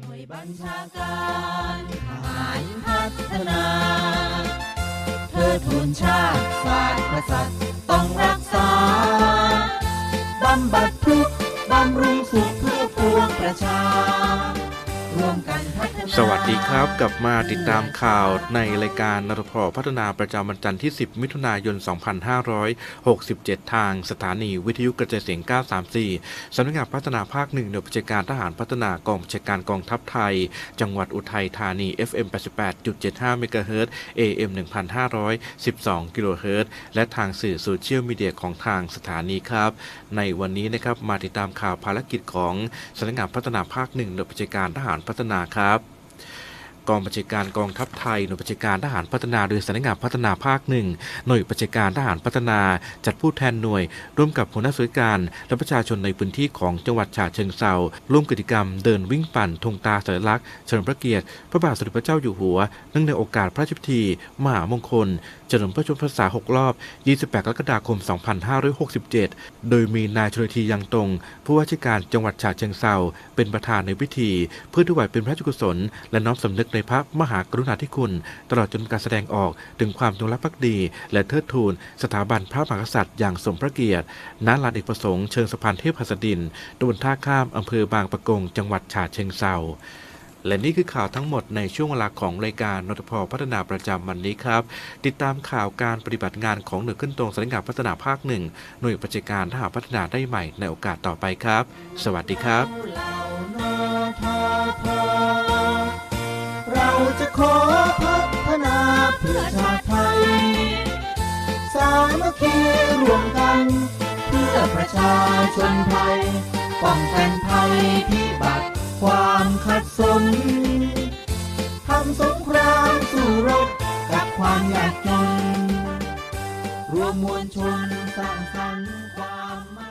หน่วยบัญชาการทหารพัฒนาเธอทูนชาติศาสตร์กษัตริย์ต้องรักษา บำบัดทุกบำรุงสุขเพื่อพวงประชา สวัสดีครับกลับมาติดตามข่าวในรายการนรพพัฒนาประจำวันจันทร์ที่ 10 มิถุนายน 2567 ทางสถานีวิทยุกระจายเสียง 934 สำนักงานพัฒนาภาคหนึ่งหน่วยบัญชาการทหารพัฒนากองบัญชาการกองทัพไทย จังหวัดอุทัยธานี FM 88.75 เมกะเฮิรตซ์ AM 1512 กิโลเฮิรตซ์ และทางสื่อโซเชียลมีเดียของทางสถานีครับ ในวันนี้นะครับมาติดตามข่าวภารกิจของสำนักงานพัฒนาภาคหนึ่งหน่วยบัญชาการทหารพัฒนาครับ กองบัญชาการกองทัพไทย หน่วยบัญชาการทหารพัฒนาโดยสำนักงานพัฒนาภาคหนึ่งหน่วยบัญชาการทหารพัฒนา จัดผู้แทนหน่วย ร่วมกับหัวหน้าส่วนการและประชาชนในพื้นที่ของจังหวัดฉะเชิงเทราร่วมกิจกรรมเดินวิ่งปั่นธงตาสัญลักษณ์เฉลิมพระเกียรติ พระบาทสมเด็จพระเจ้าอยู่หัวเนื่องในโอกาสพระราชพิธีมหามงคลเฉลิมพระชนมพรรษา 6 รอบ 28 กรกฎาคม 2567 โดยมีนายชลทียังตรง ผู้ว่าราชการจังหวัดฉะเชิงเทราเป็นประธานในพิธี เพื่อถวายเป็นพระราชกุศลและน้อมสำนึกในพระมหากรุณาธิคุณ ตลอดจนการแสดงออกถึงความจงรักภักดี และเทิดทูน สถาบันพระมหากษัตริย์อย่างสมพระเกียรติ ณ ลานเอกประสงค์เชิงสะพานเทพหัสดินตำบลท่าข้ามอำเภอบางปะกง จังหวัดฉะเชิงเทราและนี่คือข่าวทั้งหมดในช่วงเวลาของรายการนทพพัฒนาประจำวันนี้ครับ ติดตามข่าวการปฏิบัติงานของหน่วยขึ้นตรงสำนักงานพัฒนาภาคหนึ่งหน่วยปัจจัยการทหารพัฒนาได้ใหม่ในโอกาสต่อไปครับ สวัสดีครับ จะขอพัฒนาเพื่อชาติไทย สามัคคีรวมกัน เพื่อประชาชนไทย ป้องกันภัยพิบัติความขัดสนทำสงครามสู้รบกับความยากจน รวมมวลชนสร้างสรรค์ความ